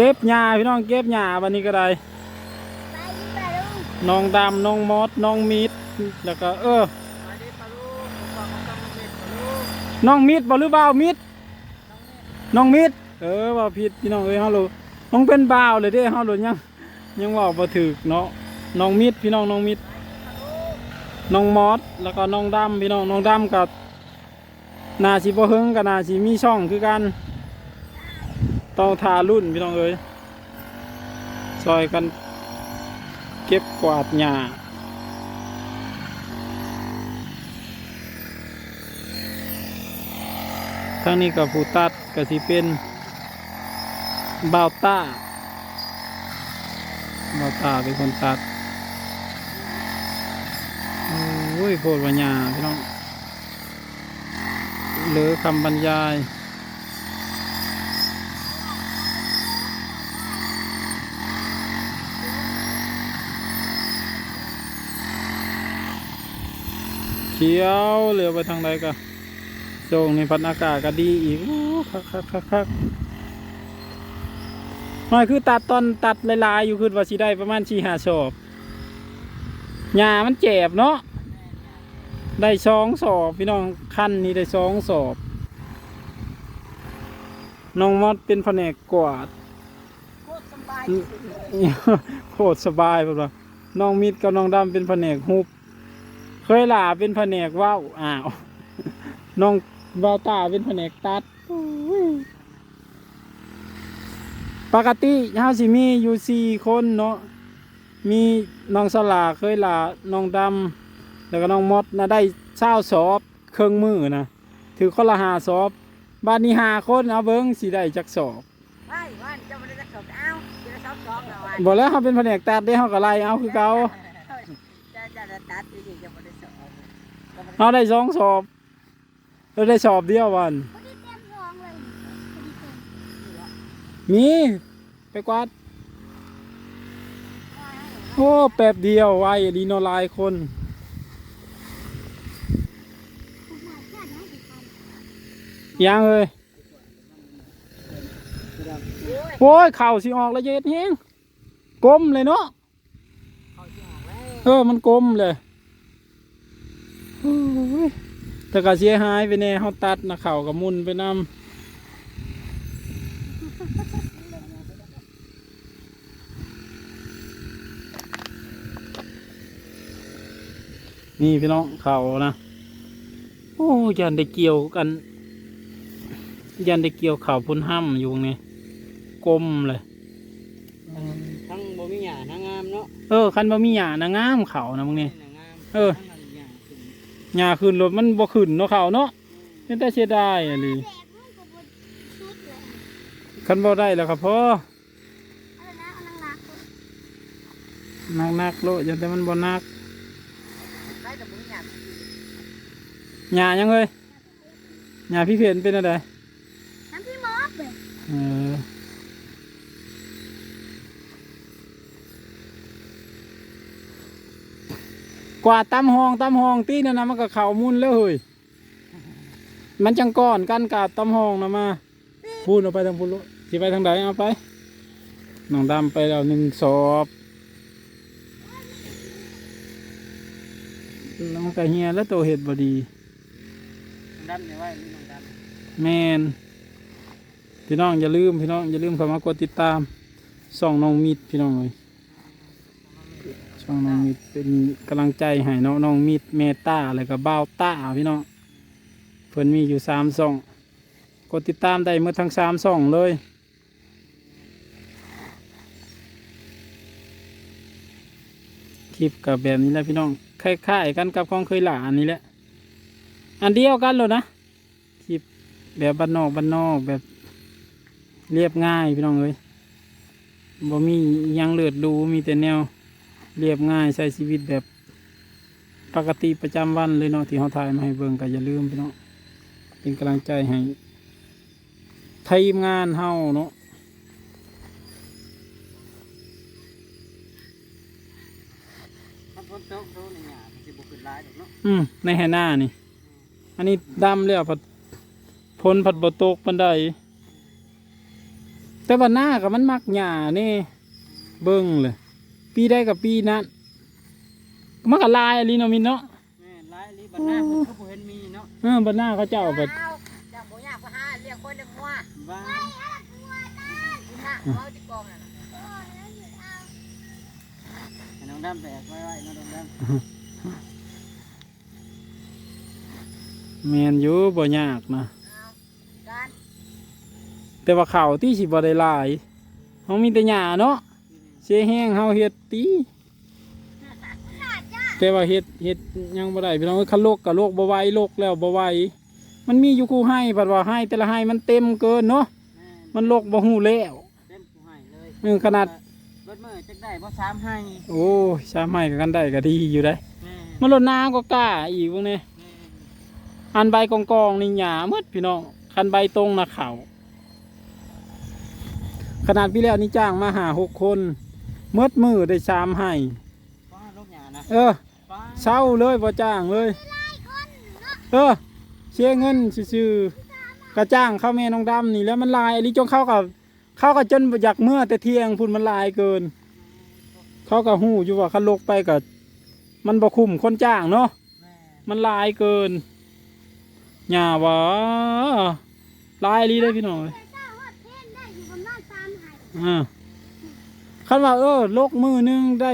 เก็บหญ้าพี่น้องเก็บหญ้าวันนี้ก็ได้น้องดำน้องมอสน้องมิดแล้วก็เออมาดิปลาลูกผมบอกเขาต้องมาเก็บปลาลูกน้องมิดบ่หรือบ่าวมิดน้องมิดเออว่าผิดพี่น้องเอ้ยเฮาโลต้องเป็นบ่าวเลยเด้เฮาโลยังยังว่าบ่ถูกเนาะน้องมิดพี่น้องน้องมิดน้องมอสแล้วก็น้องดำพี่น้องน้องดำกับนาสิบ่เฮิงกับนาสิมีช่องคือกัน ต้องทารุ่นพี่น้องเอ้ยซอยกันเก็บกวาดหญ้าทั้งนี้กับผู้ตัดก็สิเป็นบาวต้าบาวต้าเป็นคนตัดโอ้ยโพดวัญญาพี่น้องเหลือคำบรรยาย ขียวเหลือไปทางใดก็โจงในพันอากาศก็ดีอีกโอ้คักคักคักคักมันคือตัดตอนตัดหลายๆอยู่คือว่าสิได้ประมาณชีหาสอบหญ้ามันเจ็บเนาะได้สองสอบพี่น้องขั้นนี้ได้สองสอบน้องมอดเป็นแผนกกวาดโคตรสบายโคตรสบายแบบว่าน้องมิดกับน้องดำเป็นแผนกฮุบ เคยหลาเป็นแผนกว่าวอ้าวน้องบาวตาเป็นแผนกตัดโอ้ยปกติเฮาสิมีอยู่สี่คนเนาะมีน้องสลาเคยหลาน้องดำแล้วก็น้องมดนะได้เช้าสอบเครื่องมือนะถือคนละหาสอบบ้านนี้หาคนเอาเบิ้งสิได้จักสอบไอ้วันเจ้าไม่ได้จะสอบเอ้าจะได้สอบสอบแล้ววันบอกแล้วเขาเป็นแผนกตัดได้เขาก็ไล่เอาคือเก่าจะจะจะตัดที่นี่จะไม่ได้สอบ เอาได้สองสอบเราได้สอบเดียววันพอดีเต็มท้องเลยพอดีเต็มมีไปกวาดโอ้แป๊บเดียวไว้ดีโนหลายคนผมมาแค่นั้นสิครับยังเลยโอ้ยเข่าสิออกแล้วเย็ดเฮงกลมเลยเนาะเออมันกลมเลย แต่ก็เสียหายไปแน่เขาตัดนะเข่ากับมุนไปนำนี่พี่น้องเข่านะ โอ้ยันได้เกี่ยวกัน ยันได้เกี่ยวเข่าพุ่นห้ำอยู่ไงกลมเลยทั้งบ่มีหยาทั้งงามเนาะเออคันบ่มีหยานะงามเข่านะมึงนี่ทั้งงามเออทั้งหยาขึ้น หญ้าขึ้นรถมันบ่ขึ้นเนาะเขาเนาะนี่แต่เสียดายอะลีแบกมันก็บนชุดเลยคันบ่ได้แล้วครับพ่อเอาละนะเอานังนักเลยนักนักๆโลดอย่าแต่มันบ่นักใครแต่บ่มีหยาหญ้ายังเอ้ยหญ้าพี่เพียนเป็นอะไรน้ำพี่มอสเลยเออ กว่าดตามห้องตามห้องตีนั่นนะมันก็เข่ามุนแล้วเฮ้ยมันจังก้อนกันกาดตามห้องนะมาพูดเอาไปทางพูดลุสิไปทางใดเอาไปน้องดำไปแล้วหนึ่งสอบแล้วมันก็เฮียแล้วตัวเห็ดบดีดำเนี่ยไว้นี่น้องดำแมนพี่น้องอย่าลืมพี่น้องอย่าลืมเข้ามากดติดตามส่องน้องมิดพี่น้องเลย ช่องน้องมิดเป็นกำลังใจให้น้องน้องมิดเมตตาอะไรก็บ้าวต้าพี่น้องเพิ่นมีอยู่สามส่องกดติดตามได้เมื่อทั้งสามส่องเลยคลิปกับแบบนี้แหละพี่น้องคล้ายๆกันกับของเคยหลาอันนี้แหละอันเดียวกันเลยนะคลิปแบบบ้านนอกบ้านนอกแบบเรียบง่ายพี่น้องเอ้ยบ่มียังเลือดดูมีแต่แนว เรียบง่ายใช้ชีวิตแบบปกติประจำวันเลยเนาะที่เขาถ่ายมาให้เบิ่งก็อย่าลืมพี่น้องเป็นกำลังใจให้ทีมงานเฮาเนาะถ้าฝนตกโดนหยามันสิบ่ขึ้นหลายดอกเนาะอืมในแห่หน้านี่ อันนี้ดำแล้วผัดพ้นผัดบ่ตกปันไดแต่ว่าหน้ากับมันมักหญ้านี่ เบิ่งเลย ปีได้กับปีนั้นมันก็ลายอะลีเนาะมินเนาะแม่นหลายลีบัดหน้าเพิ่นก็บ่เห็นมีเนาะเออบัดหน้าเขาเจ้าบัดจังบ่ยากก็หาเรียกคนเลี้ยงงัวว่ากินหน้าเขาที่กองนั่นน่ะให้น้องดำแบกไว้ไว้น้องดำแมนอยู่บ่ยากนะเอาการแต่ว่าข้าวที่สิบ่ได้หลายเฮามีแต่หญ้าเนาะ เสียแห้งเฮาเฮ็ดตีแต่ว่าเฮ็ดเฮ็ดยังบ่ได้พี่น้องเอ้ยคันโลกก็โลกบ่ไหวโลกแล้วบ่ไหวมันมีอยู่คู่ให้บัดว่าให้แต่ละให้มันเต็มเกินเนาะแม่นมันโลกบ่ฮู้แล้วเต็มผู้ให้เลยเออขนาดเบิดมื้อจักได้บ่สามให้โอ้ยสามให้ก็กันได้ก็ดีอยู่ได้แม่นมันลดน้ำก็กล้าอีกพวกนี้แม่นอันใบกองกองๆนี่หยาหมดพี่น้องคันใบตรงนะเขาขนาดพี่แล้วนี่จ้างมาหาหกคน เมดมือได้สามให้ฟ้าลูกหยานะเออฟ้าเศร้าเลยบ่จ้างเลย เออเชียเงินซื่อๆกระจ้างเข้าแม่น้องดำนี่แล้วมันลายอันนี้จงเข้ากับเข้ากับจนอยากเมื่อแต่เที่ยงพุ่นมันลายเกิน เขาก็หู้อยู่ว่าคันลกไปกับมันบ่คุ้มคนจ้างเนาะแม่มันลายเกินหญ้าวะลายลีเลยพี่น้องเอ้ยแต่เจ้าว่าเทนได้อยู่ประมาณสามหาย อ่า คันว่าเออลกมือหนึงได้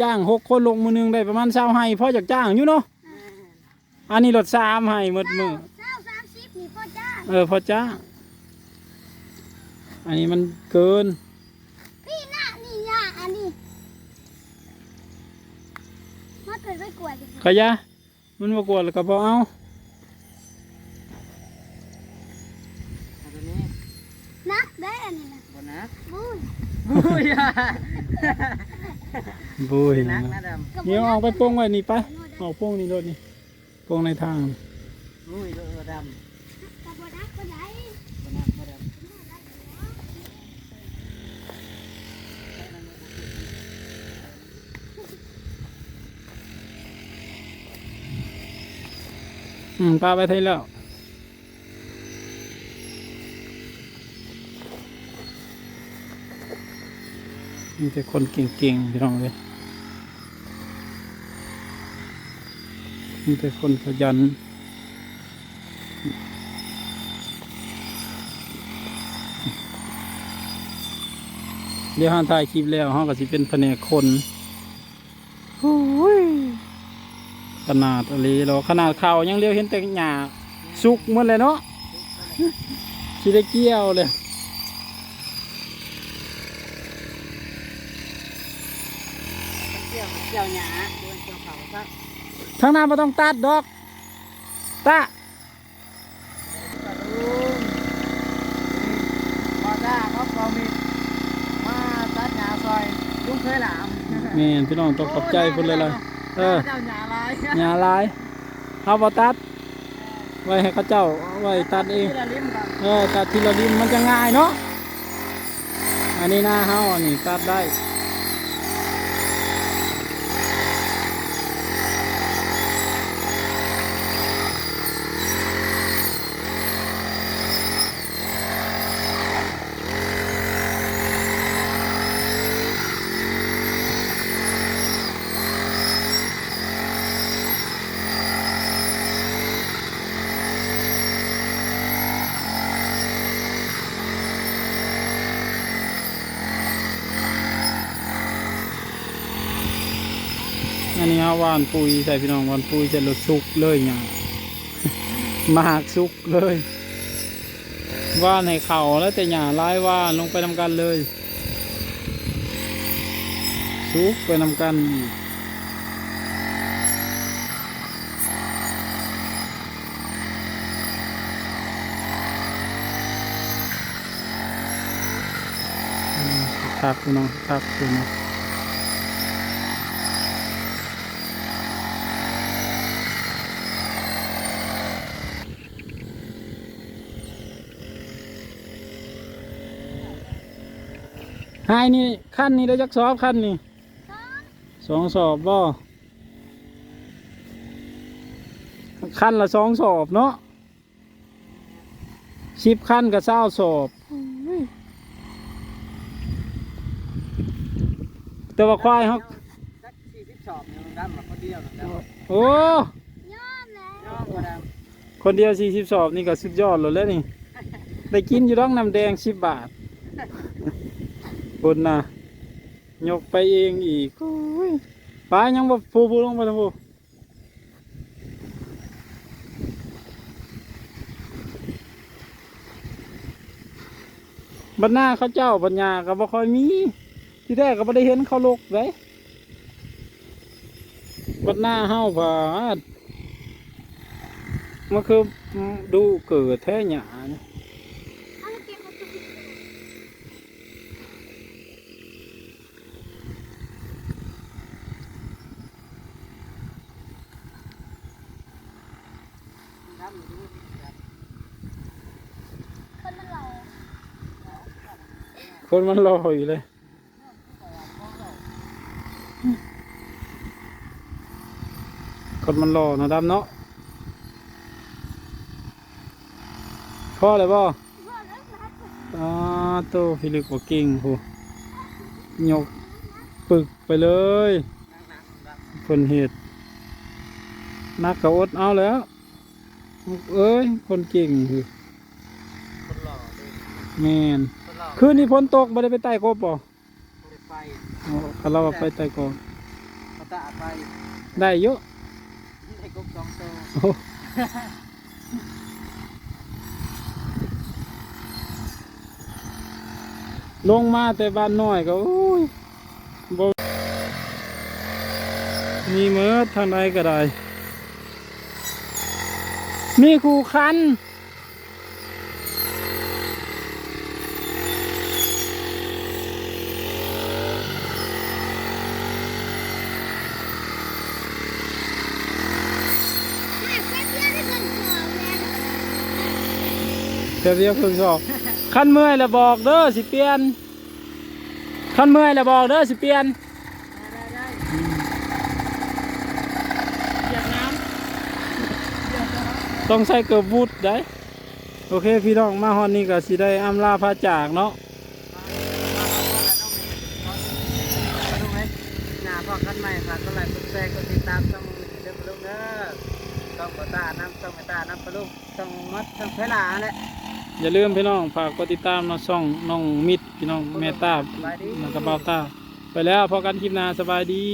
จ้างหกคนลกมือหนึงได้ประมาณเช้าให้พอจากจ้างอยู่เนาะแม่นอันนี้รถสามให้หมดมือเจ้าสามสิบนี่พ่อจ้าเออพอจ้างอันนี้มันเกิน พี่น่ะนี่ยาอันนี้มาเกิดไปกวดดิขยะมันมากวดแล้วก็บอเอาเอาตัวนี้ นักได้อันนี้นะ บ่นะ บุ้ย บุ้ยอะบุยนันะกนะดำกับเดี๋ยวเอาไปโป้งไว้นี่ไปเอาโป้งนี่รถนี่โป้งในทางบุ้ยเออดำกับบ่นักก็ได้บ่นักบ่ดำอืมปลาไปไทยแล้ว มีแต่คนเก่งๆพี่น้องเลยมีแต่คนขยันเดี๋ยวห้าถ่ายคลิปแล้วห้าก็สิเป็นแผนกคนโอ้ยขนาดอะไรเราขนาดข่าวยังเรียวเห็นแต่หญ้าสุกหมดเลยเนาะสิได้เกี่ยวเลย เกี่ยวเกี่ยวหยาโดนเกี่ยวเขาซะทางหน้าไม่ต้องตัดดอกตะกระดุมพอได้เขาเขามีมาตัดหยาซอยลุงเคยหลามแม่นพี่น้องต้องขอบใจเพุ่นเลยล่ะเออเจ้าหยาลายหญ้าหลายเอาบ่ตัด ไว้ให้เขาเจ้าเอาไว้ตัดเองที่ละลิ้มกันเออตัดทีละดินมันจะง่ายเนาะอันนี้หน้าเฮาอันนี้ตัดได้าวานปุยใส่พี่น้องวานปุยใส่รถสุกเลยเนี่ยมากสุกเลยว่านให้เข่าแล้วแต่หญ้าลายว่านลงไปนำกันเลยสุกไปนำกันอีกอืมคักพี่น้องคักพี่น้อง หายนี่ขั้นนี้ได้จักสอบขั้นนี่สองสอบบ่ขั้นละสองสอบเนาะสิบขั้นกับเศร้าสอบ แต่ว่าควายเขาคนเดียวโอ้คนเดียวสี่สิบสอบนี่ก็สุดยอดเลยแล้วนี่ ได้กินอยู่ร้องน้ำแดงสิบบาท คนน่ะยกไปเองอีกป้ายังบ่ฟูฟูลงไปทำฟูบรรณาเขาเจ้าปัญญาก็บ่ค่อยมี ที่แรกก็บ่ได้เห็นเขาลกเลยบรรณาเฮาผาดมันคือดูเกิดแท้หยาเนี่ย เอาแล้วเก็บมาตัวผิดำดำอยู่ดูด คนมันหล่อคนมันรออยู่เลยคนมันรอนะดำเนาะพ่อเลยบ่พ่อเลิกรักคนอ่าโตพิลึกว่าเก่งโหยกปึกไปเลยคนเหตุนักกระอดเอาแล้ว เอ้ย คนเก่งคือคนหล่อเลยแมนคนหล่อคืนนี้ฝนตกไม่ได้ไปไต่กบบ่ไม่ได้ไปอ๋อเขาเราว่าไปไต่กบเขาตะไปได้เยอะได้กบสองตัวโอ้ลงมาแต่บ้านน้อยก็โอ้ยบ่มีเมื่อทางใดก็ได้ มีคูคันแม่แค่เพี้ยนเดี๋ยวเรียกเพิ่งสอบคันเมื่อยแล้วบอกเด้อสิเปลี่ยนคันเมื่อยแล้วบอกเด้อสิเปลี่ยน ได้ได้ อยากน้ำ ต้องใส่เกือบบูดได้ โอเคพี่น้องมาฮอนนี่ก็สิได้อำลาพาจากเนาะหน้าพ่อกันใหม่ฝากกดไลค์กดแชร์กดติดตามช่องเดิมปลุกเด้อช่องปตาน้ำช่องเมตาน้ำปลุกช่องมัดช่องเพลาแหละอย่าลืมพี่น้องฝากกดติดตามเนาะช่องน้องมิดพี่น้องแม่ตาสบายดีแล้วก็เบาตาไปแล้วพอกันคลิปหน้าสบายดี